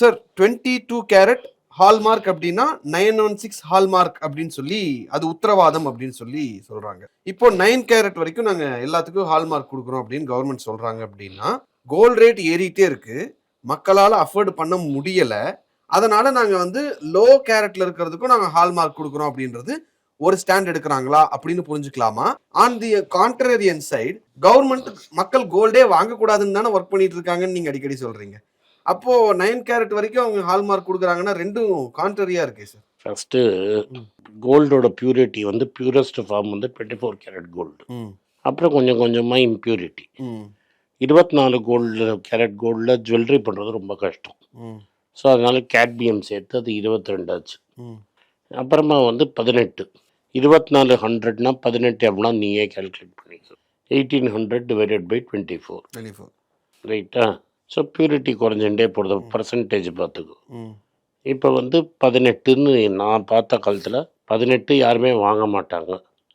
Sir twenty two carat hallmark அப்படின்னா nine one six hallmark அப்படின்னு சொல்லி அது உத்தரவாதம் அப்படின்னு சொல்லி சொல்றாங்க. இப்போ நைன் கேரட் வரைக்கும் நாங்க எல்லாத்துக்கும் ஹால்மார்க் கொடுக்குறோம் அப்படின்னு கவர்மெண்ட் சொல்றாங்க அப்படின்னா கோல்ட் ரேட் ஏறிட்டே இருக்கு. மக்களால் அஃபோர்டு பண்ண முடியல. அதனால நாங்க வந்து லோ கேரட்ல இருக்கிறதுக்கும் நாங்க ஹால்மார்க் கொடுக்குறோம் அப்படின்றது ஒரு ஸ்டாண்ட் எடுக்கிறாங்களா அப்படின்னு புரிஞ்சுக்கலாமா? On the contrarian side government மக்கள் கோல்டே வாங்கக்கூடாதுன்னு தானே ஒர்க் பண்ணிட்டு இருக்காங்கன்னு நீங்க அடிக்கடி சொல்றீங்க. அப்போ நைன் கேரட் வரைக்கும் அவங்க ஹால்மார்க் கொடுக்குறாங்கன்னா ரெண்டும் கான்ட்ரரியா இருக்கே சார் ஃபஸ்ட்டு கோல்டோட பியூரிட்டி வந்து பியூரஸ்ட் ஃபார்ம் வந்து டுவெண்ட்டி ஃபோர் கேரட் கோல்டு அப்புறம் கொஞ்சம் கொஞ்சமாக இம்ப்யூரிட்டி இருபத்தி நாலு கோல்டு கேரட் கோல்டில் ஜுவல்லரி பண்ணுறது ரொம்ப கஷ்டம். ஸோ அதனால கேட்பியம் சேர்த்து அது இருபத்தி ரெண்டாச்சு அப்புறமா வந்து பதினெட்டு. இருபத்தி நாலு ஹண்ட்ரட்னா பதினெட்டு அப்படின்னா நீயே கால்குலேட் பண்ணிக்கோ. Eighteen hundred divided by twenty four twenty four ரைட்டா ஸோ பியூரிட்டி குறைஞ்சுட்டே போடுது. பர்சன்டேஜ் பார்த்துக்கோ. ம். இப்போ வந்து பதினெட்டுன்னு நான் பார்த்த காலத்தில் பதினெட்டு யாருமே வாங்க மாட்டாங்க.